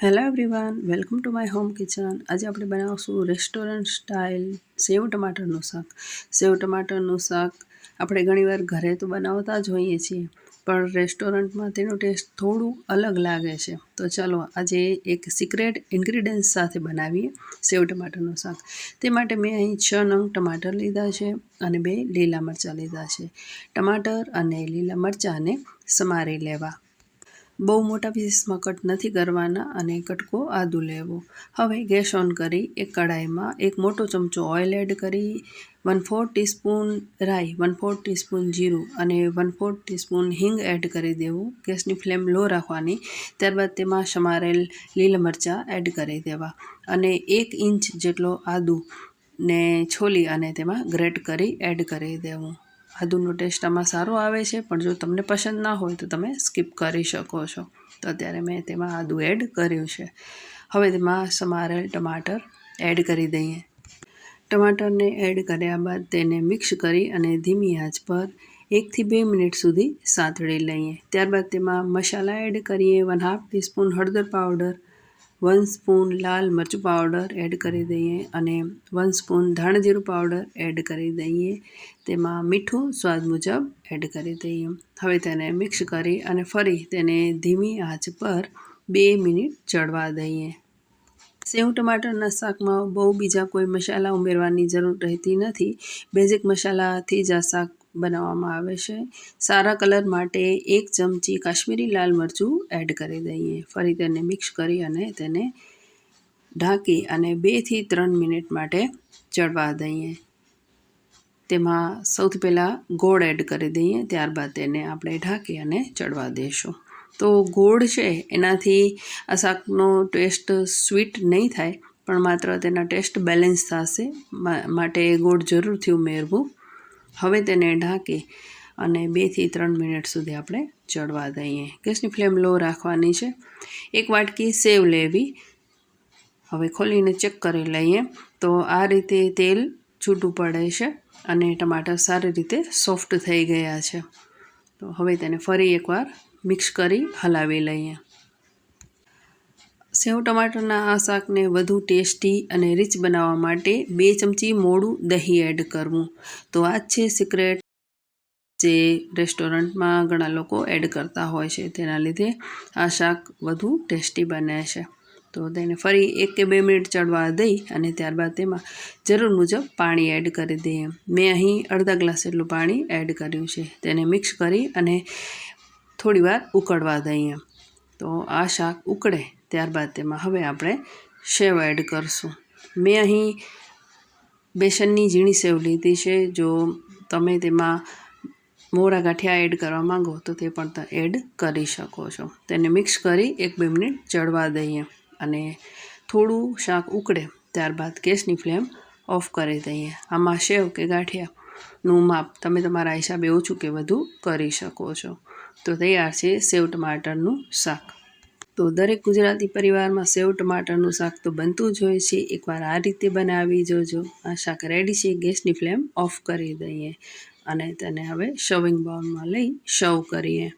Hello everyone welcome to my home kitchen આજે આપણે બનાવશું રેસ્ટોરન્ટ સ્ટાઇલ સેવ ટમાટરનું શાક. સેવ ટમાટરનું શાક આપણે ઘણીવાર ઘરે તો બનાવતા જ હોઈએ છીએ, પણ રેસ્ટોરન્ટમાં તેનો ટેસ્ટ થોડું અલગ લાગે છે. તો ચાલો આજે એક સિક્રેટ ઇન્ગ્રીડિયન્ટ્સ સાથે બનાવીએ સેવ ટમાટરનું શાક. તે માટે મેં અહીં છ નંગ ટમાટર લીધા છે અને બે લીલા મરચાં લીધા છે. ટમાટર અને લીલા મરચાંને સમારી લેવા. બહુ મોટા પીસીસમાં કટ નથી કરવાના અને કટકો આદું લેવો. હવે ગેસ ઓન કરી એક કઢાઈમાં એક મોટો ચમચો ઓઇલ એડ કરી, વન ફોર ટીસ્પૂન રાઈ, વન ફોર ટીસ્પૂન જીરું અને વન ફોર ટીસ્પૂન હિંગ એડ કરી દેવું. ગેસની ફ્લેમ લો રાખવાની, ત્યારબાદ તેમાં સમારેલ લીલા મરચાં એડ કરી દેવા અને એક ઇંચ જેટલો આદું ને છોલી અને તેમાં ગ્રેટ કરી એડ કરી દેવું. આદુનો ટેસ્ટ આમાં સારો આવે છે, પણ જો તમને પસંદ ના હોય તો તમે સ્કીપ કરી શકો છો. તો અત્યારે મેં તેમાં આદું એડ કર્યું છે. હવે તેમાં સમારેલ ટમાટર એડ કરી દઈએ. ટમાટરને એડ કર્યા બાદ તેને મિક્સ કરી અને ધીમી આંચ પર એકથી બે મિનિટ સુધી સાંતળી લઈએ. ત્યારબાદ તેમાં મસાલા એડ કરીએ વન હાફ ટીસ્પૂન હળદર પાવડર વન સ્પૂન લાલ મરચું પાવડર એડ કરી દઈએ અને વન સ્પૂન ધાણજીરું પાવડર એડ કરી દઈએ. તેમાં મીઠું સ્વાદ મુજબ એડ કરી દઈએ. હવે તેને મિક્સ કરી અને ફરી તેને ધીમી આંચ પર બે મિનિટ ચડવા દઈએ. સેવ ટમાટરના શાકમાં બહુ બીજા કોઈ મસાલા ઉમેરવાની જરૂર રહેતી નથી. બેઝિક મસાલાથી જ આ શાક બનાવવામાં આવે છે. સારા કલર માટે એક ચમચી કાશ્મીરી લાલ મરચું એડ કરી દઈએ. ફરી તેને મિક્સ કરી અને તેને ઢાંકી અને બેથી ત્રણ મિનિટ માટે ચડવા દઈએ. તેમાં સૌથી પહેલાં ગોળ એડ કરી દઈએ. ત્યારબાદ તેને આપણે ઢાંકી અને ચડવા દઈશું તો ગોળ છે, એનાથી આ શાકનો ટેસ્ટ સ્વીટ નહીં થાય, પણ માત્ર તેના ટેસ્ટ બેલેન્સ થશે. માટે ગોળ જરૂરથી ઉમેરવું હવે તેને ઢાંકી અને બેથી ત્રણ મિનિટ સુધી આપણે ચડવા દઈએ. ગેસની ફ્લેમ લો રાખવાની છે. એક વાટકી સેવ લેવી. હવે ખોલીને ચેક કરી લઈએ તો આ રીતે તેલ છૂટું પડે છે અને ટમાટર સારી રીતે સોફ્ટ થઈ ગયા છે. તો હવે તેને ફરી એકવાર મિક્સ કરી હલાવી લઈએ. સેવ ટમાટરના આ શાકને વધુ ટેસ્ટી અને રીચ બનાવવા માટે બે ચમચી મોડું દહીં એડ કરવું. તો આ છે સિક્રેટ જે રેસ્ટોરન્ટમાં ઘણા લોકો એડ કરતા હોય છે. તેના લીધે આ શાક વધુ ટેસ્ટી બને છે. તો તેને ફરી એક કે બે મિનિટ ચડવા દઈ અને ત્યારબાદ તેમાં જરૂર મુજબ પાણી એડ કરી દઈએ. મેં અહીં અડધા ગ્લાસ જેટલું પાણી એડ કર્યું છે. તેને મિક્સ કરી અને થોડીવાર ઉકળવા દઈએ. તો આ શાક ઉકળે. ત્યારબાદ તેમાં હવે આપણે સેવ એડ કરશું. મેં અહીં બેસનની ઝીણી સેવ લીધી છે. જો તમે તેમાં મોરા ગાંઠિયા એડ કરવા માંગો તો તે પણ એડ કરી શકો છો. તેને મિક્સ કરી એક બે મિનિટ ચડવા દઈએ અને થોડું શાક ઉકળે ત્યારબાદ ગેસની ફ્લેમ ઓફ કરી દઈએ. આમાં સેવ કે ગાંઠિયાનું માપ તમે તમારા હિસાબે ઓછું કે વધુ કરી શકો છો. તો તૈયાર છે સેવ ટમાટરનું શાક. તો દરેક ગુજરાતી પરિવારમાં સેવ ટમાટરનું શાક તો બનતું જ હોય છે. એકવાર આ રીતે બનાવી જોજો. આ શાક રેડી છે. ગેસની ફ્લેમ ઓફ કરી દઈએ અને તેને હવે શવિંગ બાઉલમાં લઈ સર્વ કરીએ.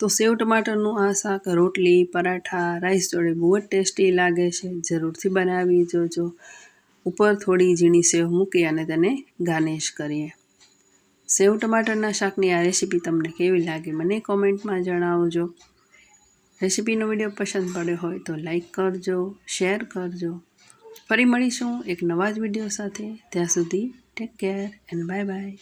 તો સેવ ટમાટરનું આ શાક રોટલી, પરાઠા રાઈસ જોડે બહુ જ ટેસ્ટી લાગે છે. જરૂરથી બનાવી જોજો. ઉપર થોડી ઝીણી સેવ મૂકી અને તેને ગાર્નિશ કરીએ. સેવ ટમાટરના શાકની આ રેસીપી તમને કેવી લાગે મને કોમેન્ટમાં જણાવજો. રેસીપીનો વીડિયો પસંદ પડ્યો હોય તો લાઈક કરજો, શેર કરજો. ફરી મળીશું એક નવા જ વીડિયો સાથે. ત્યાં સુધી take care and bye bye.